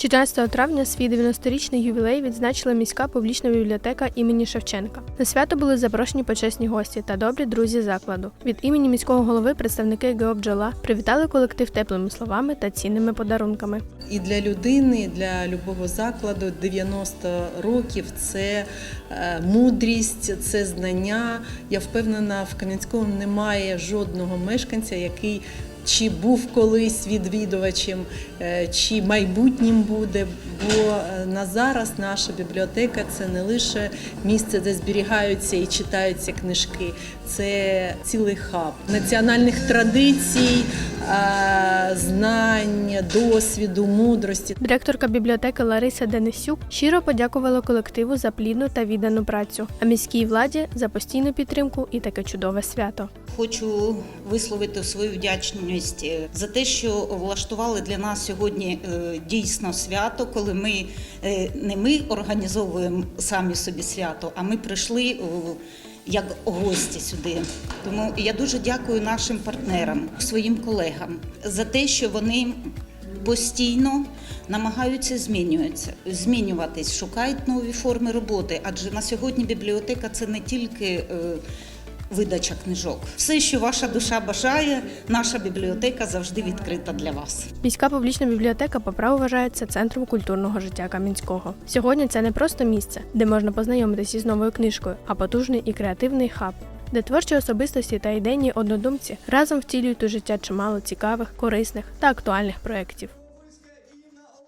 14 травня свій 90-річний ювілей відзначила міська публічна бібліотека імені Шевченка. На свято були запрошені почесні гості та добрі друзі закладу. Від імені міського голови представники ГО «Бджола» привітали колектив теплими словами та цінними подарунками. І для людини, і для любого закладу 90 років це е, мудрість, це знання. Я впевнена, в Кам'янському немає жодного мешканця, який чи був колись відвідувачем, е, чи майбутнім буде. Бо е, на зараз наша бібліотека це не лише місце, де зберігаються і читаються книжки, це цілий хаб національних традицій, е, знань, досвіду, мудрості. Директорка бібліотеки Лариса Денисюк щиро подякувала колективу за плідну та віддану працю, а міській владі за постійну підтримку і таке чудове свято. Хочу висловити свою вдячність е, за те, що влаштували для нас сьогодні е, дійсно свято, коли ми е, не ми організовуємо самі собі свято, а ми прийшли е, як гості сюди. Тому я дуже дякую нашим партнерам, своїм колегам за те, що вони постійно намагаються змінюватися, змінюватись, шукають нові форми роботи. Адже на сьогодні бібліотека це не тільки е, видача книжок. Все, що ваша душа бажає, наша бібліотека завжди відкрита для вас. Міська публічна бібліотека по вважається центром культурного життя Кам'янського. Сьогодні це не просто місце, де можна познайомитися із новою книжкою, а потужний і креативний хаб. Де творчі особистості та ідейні однодумці разом втілюють у життя чимало цікавих, корисних та актуальних проєктів.